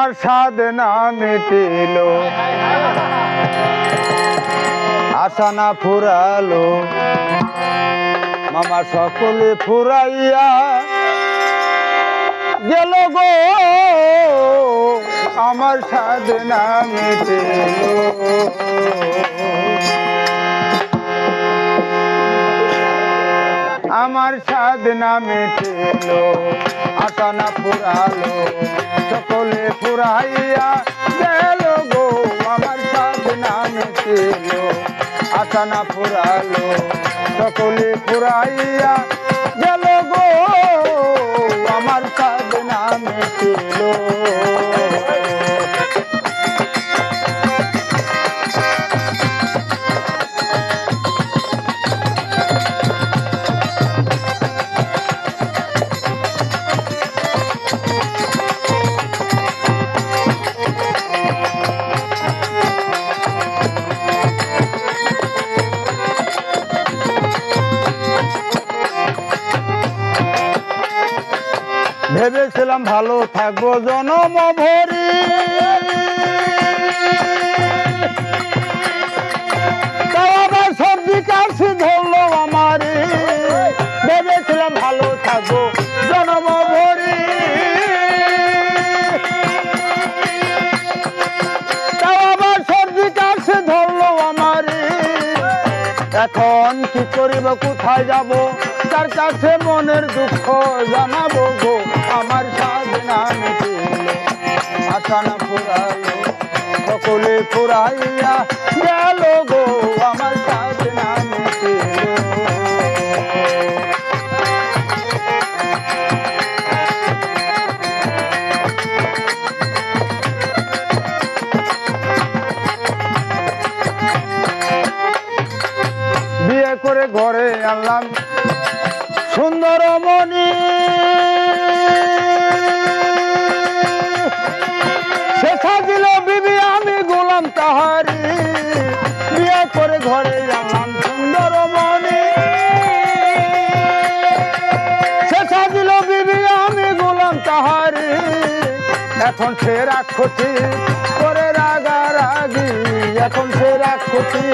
আমার স্বাদ না মিটিল। আশা না ফুরালো। মামা সকলে ফুরাইয়া গেল গো। আমার স্বাদ না মিটিল। আমার স্বাদ না মিটিল। ফুরাইয়া গেল গো আমার স্বাদ না মিটিল আসানা ফুরালো, সকলে ফুরাইয়া গেল গো আমার স্বাদ না মিটিল ভেবেছিলাম ভালো থাকব জনম ভরি। সর্দি কাশি ধরলো আমার। ভেবেছিলাম ভালো থাকব জনম ভরি। সর্দি কাশি ধরলো আমার। এখন কি করিব, কোথায় যাব? তার কাছে মনের দুঃখ জানাব গো, আমার সাধনা মিটিল আশা না সকলে ফুরাইয়া গেল গো, আমার সাধনা ঘরে আনলাম। সুন্দর মনি শেখা দিল বিবি, আমি গোলাম তাহারি। বিয়ে করে ঘরে আনলাম সুন্দর মনি শেখা দিল বিবি, আমি গোলাম তাহারি। এখন সে রাক্ষসী, করে রাগারাগি। এখন সে রাক্ষসী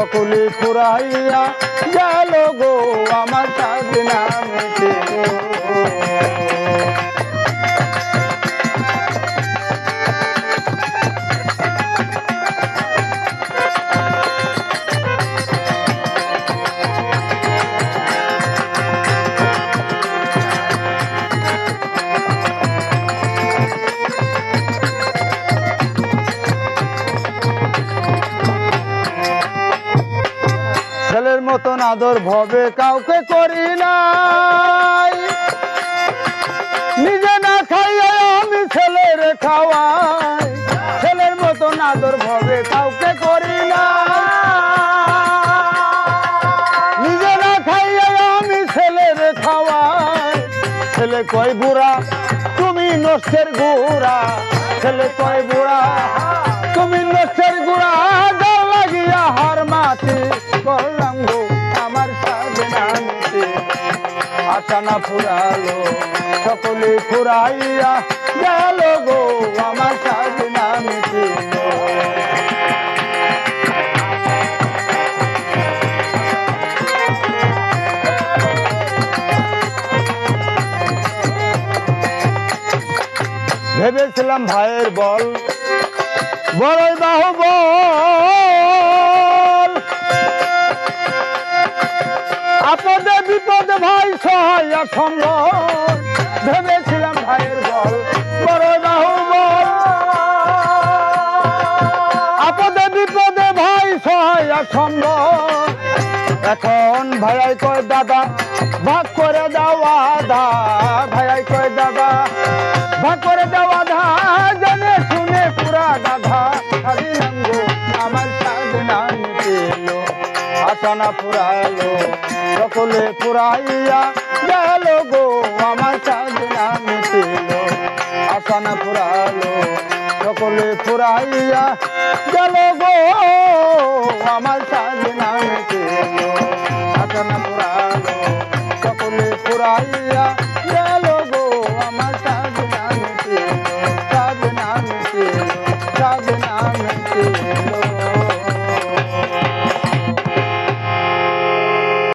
সকলে ফুরাইয়া গেল আদর ভবে কাউকে করি নাই। নিজে না খাইয়া আমি ছেলের খাওয়াই। ছেলের মতন আদর ভবে কাউকে করি না নিজে না খাইয়া আমি ছেলের খাওয়াই। ছেলে কয় বুড়া, তুমি নষ্টের গুড়া ছেলে কয় বুড়া, তুমি নষ্টের গুড়া লাগিয়া হার মাটি করলাম আশা না ফুরালো, সকলে ফুরাইয়া গেল গো, আমার সাজে নামতে ভেবেছিলাম ভাইয়ের বল, বড়ই বাহু বল আপদে বিপদে ভাই, সহায় সম্বল ভেবেছিলাম ভাইয়ের বল বড়ই বাহু বল। আপদে, বিপদে ভাই, সহায় সম্বল এখন ভাইয়াই কয়, দাদা, ভাগ করে দেওয়া দা ভাইয়াই কয়, দাদা, ভাগ করে দেওয়া আশা না ফুরালো, সকলে ফুরাইয়া গেল গো, আমার সাধনা মিটিল, আসানা ফুরালো, সকলে ফুরা ফুরাইয়া গেল গো, আমার সাজনা